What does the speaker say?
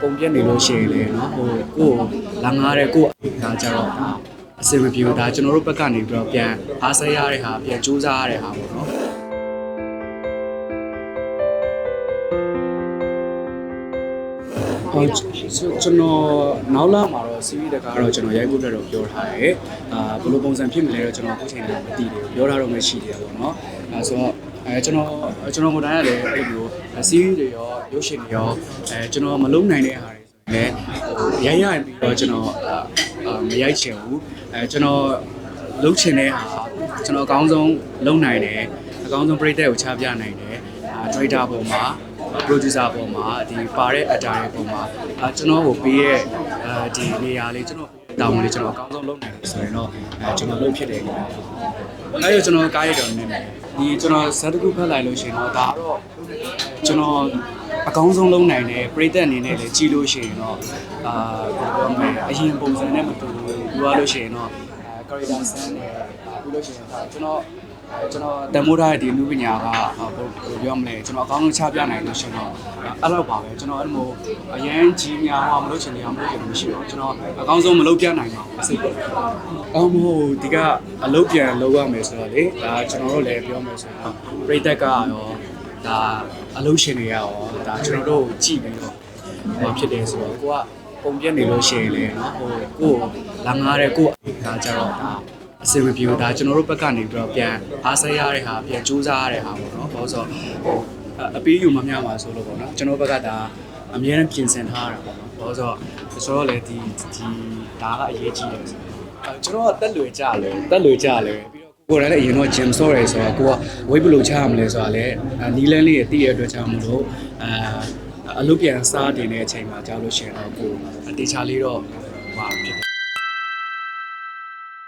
ပုံပြက်နေလို့ရှိရင်လေနော်ဟိုကိုယ်လာငားတဲ့ကိုယ်ဒါကြတော့ဒါအစင်မပြေဘူးဒါကျွန်တော်တို့ဘက်ကနေပြီးတော့ပြန်အားဆက်ရတဲ့ဟာပြန်စူးစမ်းရတဲ့ဟာပေါ့နော်ဟောကျွန်တော်နောက်လာမှာတော့ series တကားတော့ကျွန်တော်ရိုက်ဖို့အတွက်တော့ပြောထားတယ်အာဘယ်လိုပုံစံဖြစ်မလဲတော့ကျွန်တော်အခုချိန်လည်းမသိသေးဘူးပြောထားတော့မရှိသေးဘူးပေါ့နော်အဲဆိုတော့ အဲကျွန်တော်ကျွန်တော်ဟိုတိုင်းကလည်းအဲ့လို series တွေရောရုပ်ရှင်တွေရောအဲကျွန်တော်မလုံးနိုင်တဲ့ဟာတွေဆိုရင်လည်းဟိုရိုက်ရပြီးတော့ကျွန်တော်အာမရိုက်ချင်ဘူးအဲကျွန်တော်လုံးချင်တဲ့ဟာကျွန်တော်အကောင်းဆုံးလုံးနိုင်တယ်အကောင်းဆုံး project ကိုချပြနိုင်တယ်အာ trader ပုံမှာ producer ပုံမှာဒီပါတဲ့ actor တွေပုံမှာအာကျွန်တော်ကိုပေးရဲ့အဲဒီနေရာလေးကျွန်တော်တောင်းလေးကျွန်တော်အကောင်းဆုံးလုပ်နိုင်တယ်ဆိုရင်တော့အဲကျွန်တော်လုပ်ဖြစ်တယ်ခင်ဗျာအဲ့တော့ကျွန်တော်ကားရတော့နေမယ် ဒီကျွန်တော်ဇာတ်တစ်ခုဖတ်လိုက်လို့ရှိရင်တော့ဒါတော့ကျွန်တော်အကောင်းဆုံးလုပ်နိုင်တယ်ပြိသက်အနေနဲ့လည်းကြည့်လို့ရှိရင်တော့အာဘယ်လိုပြောမလဲအရင်ပုံစံနဲ့မတူဘူးပြောရလို့ရှိရင်တော့အဲ character ဆန်းတယ်ပြီးလို့ရှိရင်ဒါကျွန်တော်အဲ ကျွန်တော်တမိုးထားတဲ့ဒီလူပညာကဟိုဘယ်လိုပြောမလဲကျွန်တော်အကောင်းဆုံးချပြနိုင်လို့ရှိရင်တော့အဲ့လောက်ပါပဲကျွန်တော်အဲ့လိုအရန်ကြီးများဟောမလို့ချင်တယ်မလို့ချင်မရှိတော့ကျွန်တော်အကောင်းဆုံးမလုပ်ပြနိုင်ပါဘူးစိတ်အော်မဟုတ်ဒီကအလုပ်ပြန်လုပ်ရမယ်ဆိုတော့လေဒါကျွန်တော်တို့လည်းပြောမယ်ဆိုတော့ပြိသက်ကရောဒါအလုပ်ရှင်တွေရောဒါကျွန်တော်တို့ကြည့်ပြီးတော့ဟောဖြစ်တယ်ဆိုတော့ကိုကပုံပြက်နေလို့ရှိရင်လေနော်ဟိုကိုလာငားတဲ့ကိုဒါကြတော့ဒါ အစင်မပြေဘူးဒါကျွန်တော်တို့ဘက်ကနေပြီးတော့ပြန်အားဆက်ရတဲ့ဟာပြန်ကြိုးစားရတဲ့ဟာပေါ့နော်ဘာလို့ဆိုတော့ဟိုအပေးယူမမျှပါဆိုလို့ပေါ့နော်ကျွန်တော်ဘက်ကဒါအများနဲ့ပြင်ဆင်ထားရတာပေါ့နော်ဘာလို့ဆိုတော့ဆိုတော့လေဒီဒီဒါကအရေးကြီးတယ်ဆိုတော့အဲကျွန်တော်ကတက်လွယ်ကြလဲတက်လွယ်ကြလဲပြီးတော့ကိုယ်တိုင်လည်းအရင်တော့ gym ဆော့ရဲဆိုတော့ကိုက weight ဘယ်လိုချရမလဲဆိုတာလည်းနီလန်းလေးရတည့်ရအတွက်ကြောင့်မလို့အဲအလုပ်ပြန်စားတင်တဲ့အချိန်မှာကြားလို့ရှိရင်တော့ကိုအတေချာလေးတော့ဟဟာဖြစ်တယ်